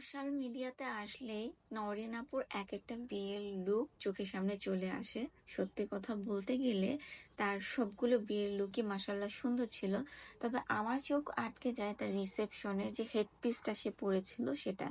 Social মিডিয়াতে আসলে নরেনাপুর এক একটা বিয়ের লুক চোখের সামনে চলে আসে। সত্যি কথা বলতে গেলে তার সবগুলো বিয়ের লুকই মাসাল্লাহ সুন্দর ছিল। তবে আমার চোখ আটকে যায় তার রিসেপশনে যে হেডপিসটা সে পরেছিল সেটা।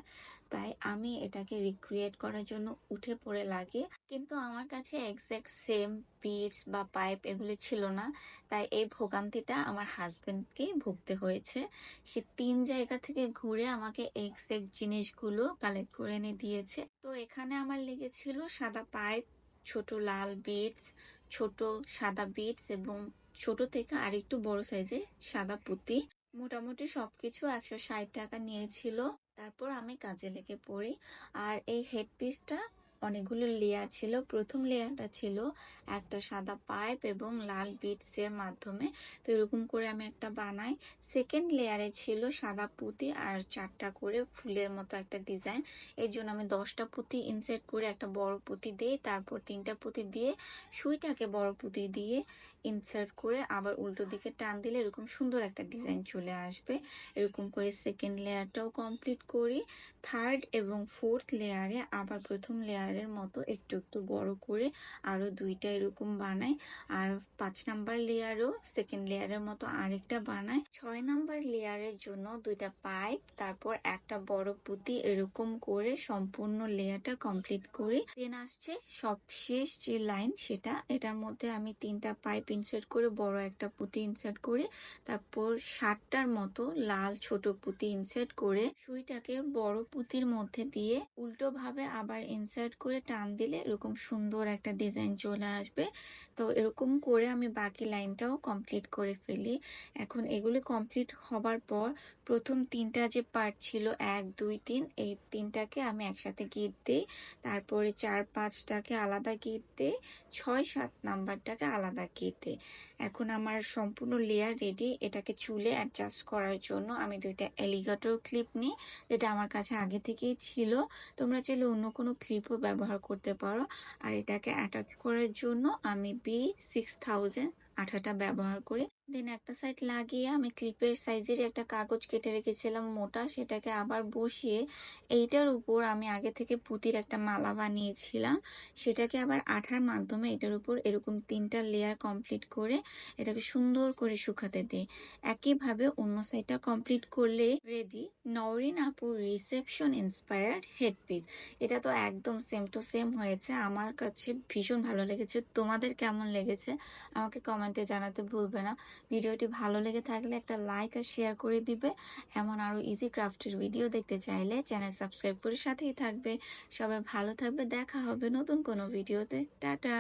তাই আমি এটাকে রিক্রিয়েট করার জন্য উঠে পড়ে লাগে। কিন্তু আমার কাছে এক্স্যাক্ট সেম বিটস বা পাইপ এগুলি ছিল না। তাই এই ভোগান্তিটা আমার হাজবেন্ডকে ভুগতে হয়েছে। সে তিন জায়গা থেকে ঘুরে আমাকে এক্স্যাক্ট জিনিসগুলো কালেক্ট করে এনে দিয়েছে। তো এখানে আমার লেগেছিল সাদা পাইপ ছোট লাল বিটস ছোট সাদা বিটস এবং ছোট থেকে আরেকটু বড় সাইজে সাদা পুঁতি। মোটামুটি সবকিছু একশো ষাট টাকা নিয়েছিল। তারপর আমি কাজে লেগে পড়ি। আর এই হেড হেডপিসটা অনেকগুলো লেয়ার ছিল। প্রথম লেয়ারটা ছিল একটা সাদা পাইপ এবং লাল বিটস এর মাধ্যমে। তো এরকম করে আমি একটা বানাই। সেকেন্ড লেয়ারে ছিল সাদা পুঁতি আর চারটা করে ফুলের মতো একটা ডিজাইন এর জন্য আমি দশটা পুঁতি ইনসার্ট করে একটা বড় পুঁতি দিই তারপর তিনটা পুঁতি দিয়ে সুইটাকে বড় পুঁতি দিয়ে ইনসার্ট করে আবার উল্টো দিকে টান দিলে এরকম সুন্দর একটা ডিজাইন চলে আসবে। এরকম করে সেকেন্ড লেয়ারটাও কমপ্লিট করি। থার্ড এবং ফোর্থ লেয়ারে আবার প্রথম লেয়ারের মতো একটু একটু বড় করে আরও দুইটা এরকম বানাই আর পাঁচ নাম্বার লেয়ারও সেকেন্ড লেয়ারের মতো আরেকটা বানাই ছয় নাম্বার লেয়ারের জন্য দুইটা পাইপ, তারপর একটা বড় পুঁতি এরকম করে সম্পূর্ণ লেয়ারটা কমপ্লিট করি দেন আসছে সবশেষ যে লাইন সেটা, এটার মধ্যে আমি তিনটা পাইপ ইনসার্ট করে, বড় একটা পুঁতি ইনসার্ট করে, তারপর ষাটটার মতো লাল ছোট পুঁতি ইনসার্ট করে, সুইটাকে বড় পুঁতির মধ্যে দিয়ে উল্টো ভাবে আবার ইনসার্ট করে টান দিলে এরকম সুন্দর একটা ডিজাইন চলে আসবে। তো এরকম করে আমি বাকি লাইনটাও কমপ্লিট করে ফেলি। এখন এগুলি কমপ্লিট হবার পর প্রথম তিনটা যে পার্ট ছিল, এক, দুই, তিন, এই তিনটাকে আমি একসাথে গিট দিই। তারপরে চার, পাঁচটাকে আলাদা গিট দিই। ছয়, সাত নাম্বারটাকে আলাদা গিট দিই। এখন আমার সম্পূর্ণ লেয়ার রেডি এটাকে চুলে অ্যাডজাস্ট করার জন্য আমি দুইটা এলিগেটর ক্লিপ নিই, যেটা আমার কাছে আগে থেকেই ছিল। তোমরা চাইলে অন্য কোনো ক্লিপও ব্যবহার করতে পারো। আর এটাকে অ্যাটাচ করার জন্য আমি বি সিক্স থাউজেন্ড আঠাটা ব্যবহার করি। দেন একটা সাইড লাগিয়ে আমি ক্লিপের সাইজের একটা কাগজ কেটে রেখেছিলাম মোটা, সেটাকে আবার বসিয়ে এইটার উপর আমি আগে থেকে পুঁতির একটা মালা বানিয়েছিলাম। সেটাকে আবার আঠার মাধ্যমে এটার উপর এরকম তিনটা লেয়ার কমপ্লিট করে এটাকে সুন্দর করে শুকাতে দিই। একইভাবে অন্য সাইডটা কমপ্লিট করলে রেডি নরিন আপুর রিসেপশন ইন্সপায়ার্ড হেডপিস এটা তো একদম সেম টু সেম হয়েছে। আমার কাছে ভীষণ ভালো লেগেছে। তোমাদের কেমন লেগেছে? আমাকে কমেন্টে জানাতে ভুলবে না। ভিডিওটি ভালো লেগে থাকলে একটা লাইক আর শেয়ার করে দিবে। এমন আরও ইজি ক্রাফটের ভিডিও দেখতে চাইলে চ্যানেল সাবস্ক্রাইব করে সাথেই থাকবে। সবাই ভালো থাকবে, দেখা হবে নতুন কোনো ভিডিওতে টাটা!